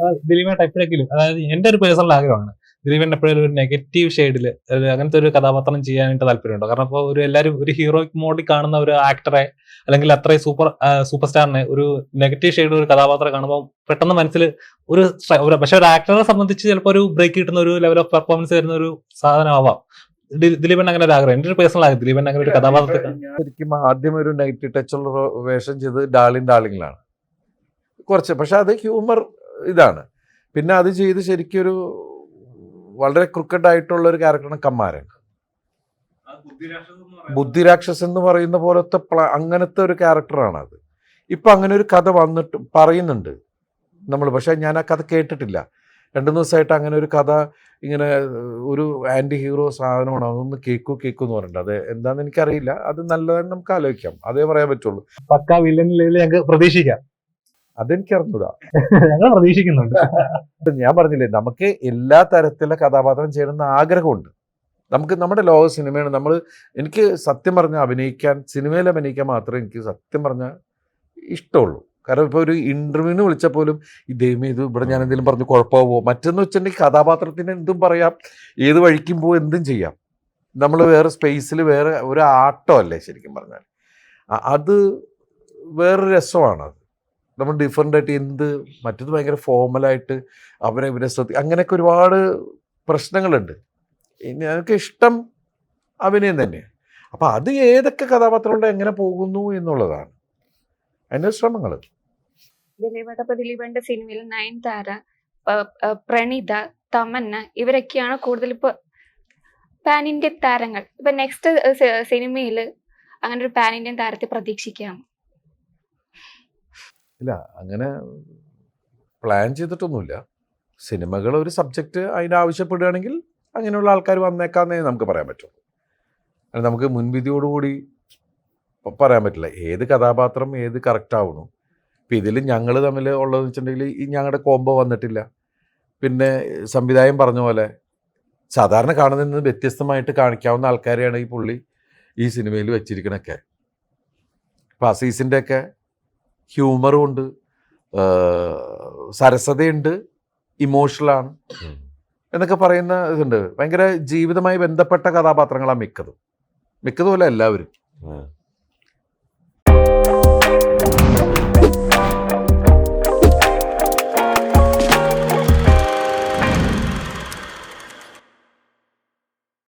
ദിലീപേട്ട എപ്പോഴെങ്കിലും അതായത് എന്റെ ഒരു പേഴ്സണൽ ആഗ്രഹമാണ്. ദിലീപൻ എപ്പോഴും ഒരു നെഗറ്റീവ് ഷെയ്ഡിൽ അങ്ങനത്തെ ഒരു കഥാപാത്രം ചെയ്യാനായിട്ട് താല്പര്യമുണ്ടോ. കാരണം ഇപ്പോൾ ഒരു എല്ലാവരും ഒരു ഹീറോയിക് മോഡിൽ കാണുന്ന ഒരു ആക്ടറെ അല്ലെങ്കിൽ അത്രയും സൂപ്പർ സൂപ്പർ സ്റ്റാറിനെ ഒരു നെഗറ്റീവ് ഷെയ്ഡ് ഒരു കഥാപാത്രം കാണുമ്പോൾ പെട്ടെന്ന് മനസ്സിൽ ഒരു ഒരു- പക്ഷെ ഒരു ആക്ടറെ സംബന്ധിച്ച് ചിലപ്പോൾ ഒരു ബ്രേക്ക് കിട്ടുന്ന ഒരു ലെവൽ ഓഫ് പെർഫോമൻസ് വരുന്ന ഒരു സാധനമാവാം ആവാം. ദിലീപൻ അങ്ങനെ ഒരു ആഗ്രഹം. എന്റെ ഒരു പേഴ്സണൽ ആഗ്രഹം ദിലീപൻ അങ്ങനെ ഒരു കഥാപാത്രത്തെ. ശരിക്കും ആദ്യം ഒരു നെഗറ്റീവ് ടച്ചുള്ള ഉള്ള വേഷം ചെയ്ത് ഡാർലിംഗ് ഡാർലിംഗിലാണ് കുറച്ച് പക്ഷെ അത് ഹ്യൂമർ ഇതാണ്. പിന്നെ അത് ചെയ്ത് ശരിക്കൊരു വളരെ ക്രിക്കറ്റ് ആയിട്ടുള്ള ഒരു ക്യാരക്ടറാണ് കമ്മാരൻ. ബുദ്ധിരാക്ഷസ് എന്ന് പറയുന്ന പോലത്തെ പ്ല- അങ്ങനത്തെ ഒരു ക്യാരക്ടറാണ് അത്. ഇപ്പൊ അങ്ങനെ ഒരു കഥ വന്നിട്ട് പറയുന്നുണ്ട് നമ്മൾ പക്ഷെ ഞാൻ ആ കഥ കേട്ടിട്ടില്ല. രണ്ടു ദിവസമായിട്ട് അങ്ങനെ ഒരു കഥ ഇങ്ങനെ ഒരു ആന്റി ഹീറോ സാധനമാണ്. അതൊന്ന് കേക്കു കേക്കു എന്ന് പറഞ്ഞിട്ട് അത് എന്താണെന്ന് എനിക്കറിയില്ല. അത് നല്ലതായിട്ട് നമുക്ക് ആലോചിക്കാം. അതേ പറയാൻ പറ്റുള്ളൂ. പക്ക വില്ലൻ ലെവലിൽ ഞങ്ങൾക്ക് പ്രതീക്ഷിക്കാം. അതെനിക്ക് അറിഞ്ഞൂടാ ഞങ്ങൾ പ്രതീക്ഷിക്കുന്നുണ്ട്. ഞാൻ പറഞ്ഞില്ലേ നമുക്ക് എല്ലാ തരത്തിലുള്ള കഥാപാത്രം ചെയ്യണമെന്ന് ആഗ്രഹമുണ്ട്. നമുക്ക് നമ്മുടെ ലോക സിനിമയാണ് നമ്മൾ എനിക്ക് സത്യം പറഞ്ഞാൽ അഭിനയിക്കാൻ സിനിമയിൽ അഭിനയിക്കാൻ മാത്രമേ എനിക്ക് സത്യം പറഞ്ഞാൽ ഇഷ്ടമുള്ളൂ. കാരണം ഇപ്പോൾ ഒരു ഇന്റർവ്യൂവിന് വിളിച്ചാൽ പോലും ഈ ദൈവം ഇത് ഇവിടെ ഞാൻ എന്തെങ്കിലും പറഞ്ഞ് കുഴപ്പമാവോ മറ്റെന്ന് വെച്ചിട്ടുണ്ടെങ്കിൽ കഥാപാത്രത്തിന് എന്തും പറയാം ഏത് വഴിക്കും പോകും എന്തും ചെയ്യാം. നമ്മൾ വേറെ സ്പേസിൽ വേറെ ഒരു ആട്ടമല്ലേ ശരിക്കും പറഞ്ഞാൽ. അത് വേറൊരു രസമാണ് അത്. നമ്മൾ ഡിഫറെന്റ് ആയിട്ട് എന്ത് മറ്റത് ഭയങ്കര ഫോമലായിട്ട് അവരെ ഇവരെ ശ്രദ്ധി അങ്ങനെയൊക്കെ ഒരുപാട് പ്രശ്നങ്ങളുണ്ട്. എനിക്ക് ഇഷ്ടം അഭിനയം തന്നെയാണ്. അപ്പോൾ അത് ഏതൊക്കെ കഥാപാത്രങ്ങളുടെ എങ്ങനെ പോകുന്നു എന്നുള്ളതാണ്. അതിന്റെ ശ്രമങ്ങൾ. ദിലീപേട്ട സിനിമയിൽ നയൻതാര പ്രണീത തമന്ന ഇവരൊക്കെയാണ് കൂടുതൽ ഇപ്പൊ പാൻ ഇന്ത്യൻ താരങ്ങൾ. ഇപ്പൊ നെക്സ്റ്റ് സിനിമയിൽ അങ്ങനെ ഒരു പാൻ ഇന്ത്യൻ താരത്തെ പ്രതീക്ഷിക്കാം. ഇല്ല അങ്ങനെ പ്ലാൻ ചെയ്തിട്ടൊന്നുമില്ല. സിനിമകൾ ഒരു സബ്ജക്റ്റ് അതിന് ആവശ്യപ്പെടുകയാണെങ്കിൽ അങ്ങനെയുള്ള ആൾക്കാർ വന്നേക്കാന്നേ നമുക്ക് പറയാൻ പറ്റുള്ളൂ അത് നമുക്ക് മുൻവിധിയോടുകൂടി പറയാൻ പറ്റില്ല. ഏത് കഥാപാത്രം ഏത് കറക്റ്റ് ആവണു ഇപ്പം ഇതിൽ ഞങ്ങൾ തമ്മിൽ ഉള്ളതെന്ന് വെച്ചിട്ടുണ്ടെങ്കിൽ ഈ ഞങ്ങളുടെ കോംബോ വന്നിട്ടില്ല. പിന്നെ സംവിധായകൻ പറഞ്ഞ പോലെ സാധാരണ കാണുന്നതിൽ നിന്ന് വ്യത്യസ്തമായിട്ട് കാണിക്കാവുന്ന ആൾക്കാരെയാണ് ഈ പുള്ളി ഈ സിനിമയിൽ വെച്ചിരിക്കണൊക്കെ. ഇപ്പം അസീസിന്റെ ഒക്കെ ഹ്യൂമറും ഉണ്ട് ആ, സരസതയുണ്ട്. ഇമോഷണലാണ്. എന്നൊക്കെ പറയുന്ന ഇതുണ്ട്. ഭയങ്കര ജീവിതമായി ബന്ധപ്പെട്ട കഥാപാത്രങ്ങളാണ് മിക്കതും. മിക്കതുമല്ല എല്ലാവരും.